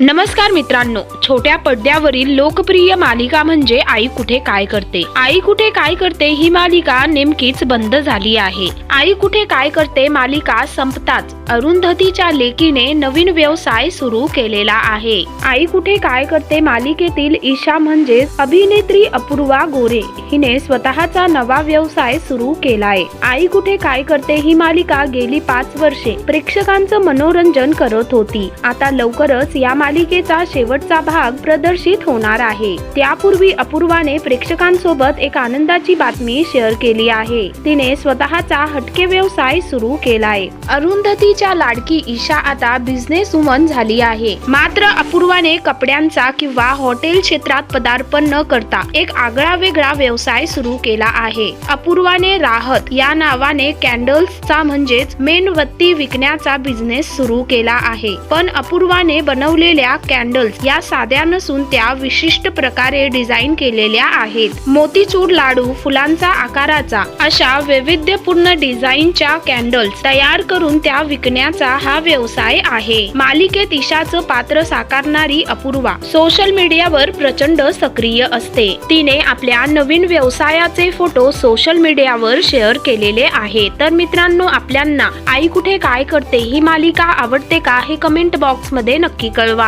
नमस्कार मित्रांनो छोट्या पडद्यावरील लोकप्रिय मालिका म्हणजे आई कुठे काय करते? आई कुठे काय करते ही मालिका नेमकीच बंद झाली आहे. आई कुठे काय करते मालिका संपताच अरुंधतीच्या लेकीने नवीन व्यवसाय सुरू केलेला आहे. आई कुठे काय करते मालिकेतील ईशा म्हणजे अभिनेत्री अपूर्वा गोरे. हिने स्वतःचा नवा व्यवसाय सुरू केलाय. आई कुठे काय करते ही मालिका गेली पाच वर्षे प्रेक्षकांचं मनोरंजन करत होती. आता लवकरच या मालिकेचा शेवटचा भाग प्रदर्शित होणार आहे. त्यापूर्वी अपूर्वाने प्रेक्षकांसोबत एक आनंदाची बातमी शेअर केली आहे. तिने स्वतःचा हटके व्यवसाय सुरू केलाय. अरुंधतीच्या लाडकी ईशा आता बिझनेस वुमन झाली आहे. मात्र अपूर्वाने कपड्यांचा किंवा हॉटेल क्षेत्रात पदार्पण न करता एक आगळा वेगळा व्यवसाय सुरू केला आहे. अपूर्वाने राहत या नावाने कॅन्डल्सचा म्हणजेच मेणबत्ती विकण्याचा बिझनेस सुरू केला आहे. पण अपूर्वाने बनवलेल्या कॅन्डल्स या साध्या नसून त्या विशिष्ट प्रकारे डिझाईन केलेल्या आहेत. मोतीचूर लाडू फुलांचा आकाराचा अशा वैविध्यपूर्ण डिझाईनच्या कॅन्डल्स तयार करून त्या विकण्याचा हा व्यवसाय आहे. मालिकेत ईशाचं पात्र साकारणारी अपूर्वा सोशल मीडियावर प्रचंड सक्रिय असते. तिने आपल्या नवीन व्यवसायाचे फोटो सोशल मीडियावर शेअर केलेले आहे. तर मित्रांनो आपल्यांना आई कुठे काय करते ही मालिका आवडते का हे कमेंट बॉक्समध्ये नक्की कळवा.